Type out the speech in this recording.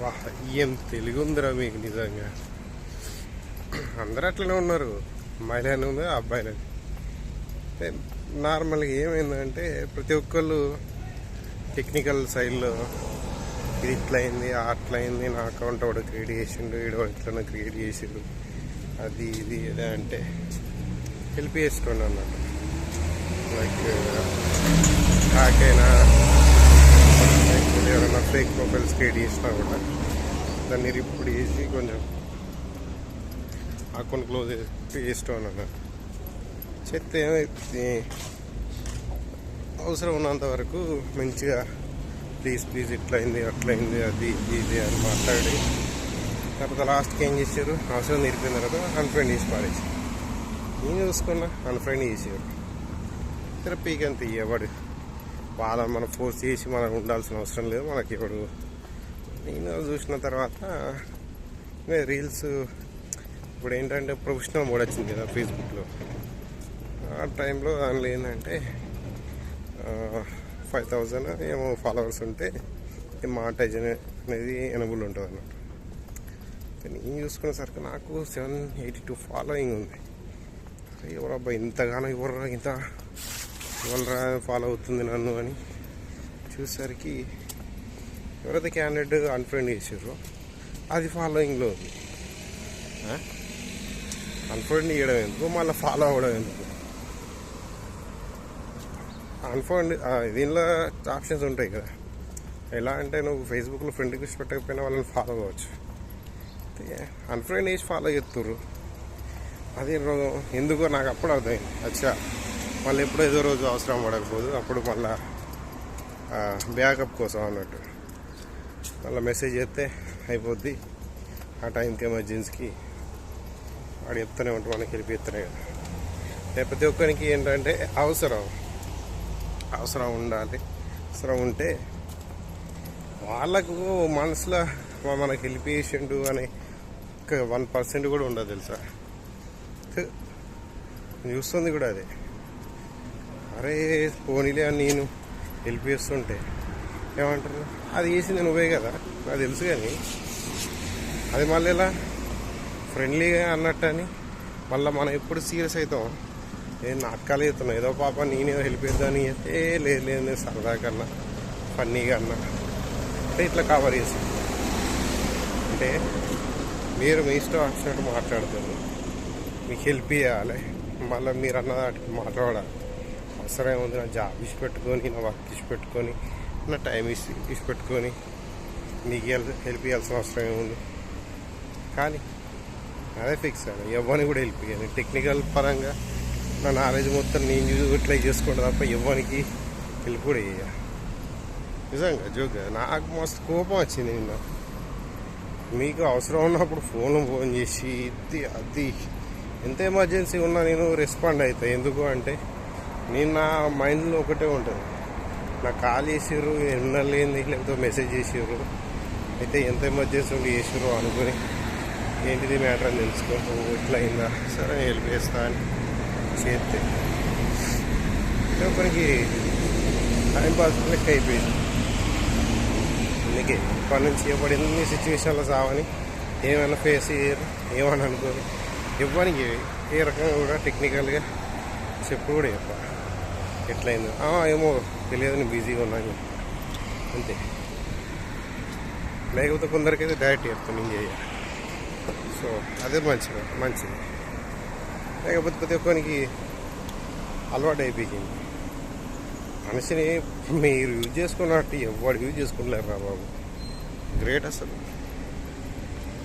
వా ఏం తెలుగు ఉందిరా మీకు నిజంగా. అందరూ అట్లనే ఉన్నారు. అమ్మాయిలైనా ఉంది అబ్బాయిలు నార్మల్గా ఏమైందంటే ప్రతి ఒక్కళ్ళు టెక్నికల్ సైడ్లో ఇది ఇట్లా అయింది అట్లా అయింది నా అకౌంట్ వాడు క్రియేట్ చేసిండు వీడు ఇట్లా క్రియేట్ చేసిండు అది ఇది ఇది అంటే హెల్ప్ చేసుకోండి అన్నట్టు. లైక్ హ్యాక్ అయినా ఎవరైనా ఫేక్ ప్రొఫైల్స్ క్రియేట్ చేసినా కూడా దాన్ని రిపోర్ట్ చేసి కొంచెం అకౌంట్ క్లోజ్ చేస్తాం అన్నట్టు చెప్తే ఏమైంది అవసరం ఉన్నంత వరకు మంచిగా ప్లీజ్ ప్లీజ్ ఇట్లయింది అట్లయింది అది ఇది అని మాట్లాడి తర్వాత లాస్ట్కి ఏం చేశారు? అవసరం తీరిపోయిన తర్వాత అన్ఫ్రెండ్ చేసి పారేసి. నేను చూసుకున్నా? అన్ఫ్రెండ్ చేసేవారు సరే అంత ఇవ్వబడి వాళ్ళ మనం ఫోర్స్ చేసి మనం ఉండాల్సిన అవసరం లేదు. మనకి ఇప్పుడు నేను చూసిన తర్వాత రీల్స్ ఇప్పుడు ఏంటంటే ప్రొఫెషనల్ మోడ్ వచ్చింది కదా ఫేస్బుక్లో ఆ టైంలో దానిలో ఏంటంటే ఫైవ్ థౌజండ్ ఏమో ఫాలోవర్స్ ఉంటే మాటైజ్ అనేది ఎనబుల్ ఉంటుంది అన్నమాట. నేను చూసుకునేసరికి నాకు సెవెన్ ఎయిటీ టూ ఫాలోయింగ్ ఉంది ఎవరబ్బా ఇంతగానో ఎవరు ఇంత ఎవరా ఫాలో అవుతుంది నన్ను అని చూసేసరికి ఎవరైతే క్యాండిడేట్ అన్ఫ్రెండ్ చేసారో అది ఫాలోయింగ్లో ఉంది. అన్ఫ్రెండ్ చేయడం ఎందుకు? మళ్ళీ ఫాలో అవ్వడం ఎందుకు? అన్ఫ్రెండ్ దీనిలో ఆప్షన్స్ ఉంటాయి కదా. ఎలా అంటే నువ్వు ఫేస్బుక్లో ఫ్రెండ్ రిక్వెస్ట్ పెట్టకపోయినా వాళ్ళని ఫాలో అవ్వచ్చు. అన్ఫ్రెండ్ చేసి ఫాలో చేస్తుర్రు. అది ఎందుకో నాకు అప్పుడు అర్థమైంది. అచ్చా. మళ్ళీ ఎప్పుడో ఏదో రోజు అవసరం పడకపోదు. అప్పుడు మళ్ళా బ్యాకప్ కోసం అన్నట్టు. మళ్ళీ మెసేజ్ చేస్తే అయిపోద్ది. ఆ టైంకి ఎమర్జెన్సీకి వాడు చెప్తూనే ఉంటాడు మనకి వెళ్ళిపోతున్నాయి కదా లేకపోతే ప్రతి ఒక్కరికి ఏంటంటే అవసరం. అవసరం ఉండాలి. అవసరం ఉంటే వాళ్ళకు మనసులో మనకి హెల్ప్ చేసిండు అని ఒక వన్ పర్సెంట్ కూడా ఉండదు తెలుసా? చూస్తుంది కూడా అదే. అరే పోనీలే అని నేను చేస్తుంటే. ఏమంటారు? అది చేసింది నువ్వే కదా నాకు తెలుసు కానీ. అది మళ్ళీ ఇలా ఫ్రెండ్లీగా అన్నట్టు అని మళ్ళీ మనం ఎప్పుడు సీరియస్ అవుతాం? ఏం నాటకాలు చేస్తున్నాను ఏదో పాప నేనేదో హెల్ప్ చేద్దామని చెప్తే "ఏ, లేదు లేదు నేను సరదా కన్నా ఫన్నీగా అన్నా. అంటే ఇట్లా కవర్ చేసి. అంటే మీరు మీ ఇష్టం వచ్చినట్టు మాట్లాడతారు మీకు హెల్ప్ చేయాలి. మళ్ళీ మీరు అన్న మాట్లాడాలి. అవసరం ఏముంది? నా జాబ్ ఇచ్చి పెట్టుకొని నా వర్క్ ఇచ్చి పెట్టుకొని నా టైం ఇచ్చి ఇచ్చి పెట్టుకొని మీకు హెల్ప్ చేయాల్సిన అవసరం ఏముంది? కానీ అదే ఫిక్స్ అని ఎవరిని కూడా హెల్ప్ చేయాలి టెక్నికల్ పరంగా నా నాలెడ్జ్ మొత్తం నేను చూసి యూటిలైజ్ చేసుకోండి తప్ప ఎవరికి హెల్ప్ కూడా చేయాలి నిజంగా జోక్ నాకు మస్తు కోపం వచ్చింది నిన్న. మీకు అవసరం ఉన్నప్పుడు ఫోన్ ఫోన్ చేసి ఇది అది. ఎంత ఎమర్జెన్సీ ఉన్నా నేను రెస్పాండ్ అవుతాయి ఎందుకు అంటే నేను నా మైండ్లో ఒకటే ఉంటుంది. నాకు కాల్ చేసారు ఎన్నలేంది లేకపోతే మెసేజ్ చేసారు అయితే ఎంత ఎమర్జెన్సీ ఉండి చేసారు అనుకుని ఏంటిది మ్యాటర్ అని తెలుసుకో ఇట్లా అయిందా సరే హెల్ప్ చేస్తా అని చేస్తే ఒకరికి టైం పాస్ లెక్క అయిపోయింది. అందుకే ఇప్పటి నుంచి ఎప్పుడు ఎన్ని సిచ్యువేషన్లో సావని ఏమైనా ఫేస్ చేయరు ఏమని అనుకోరు. ఇవ్వడానికి ఏ రకంగా కూడా టెక్నికల్గా చెప్పు కూడా చెప్పాలి. ఎట్లయిందో. ఏమో తెలియదు నేను బిజీగా ఉన్నాను అంతే. లేకపోతే కొందరికైతే డైరెక్ట్ చెప్తాను నేను చేయాలి సో అదే మంచిది మంచిది. లేకపోతే ప్రతి ఒక్కరికి అలవాటు అయిపోయింది మనిషిని మీరు యూజ్ చేసుకున్నట్టు ఎవరు యూజ్ చేసుకుంటలేరు రా బాబు. గ్రేట్ అసలు.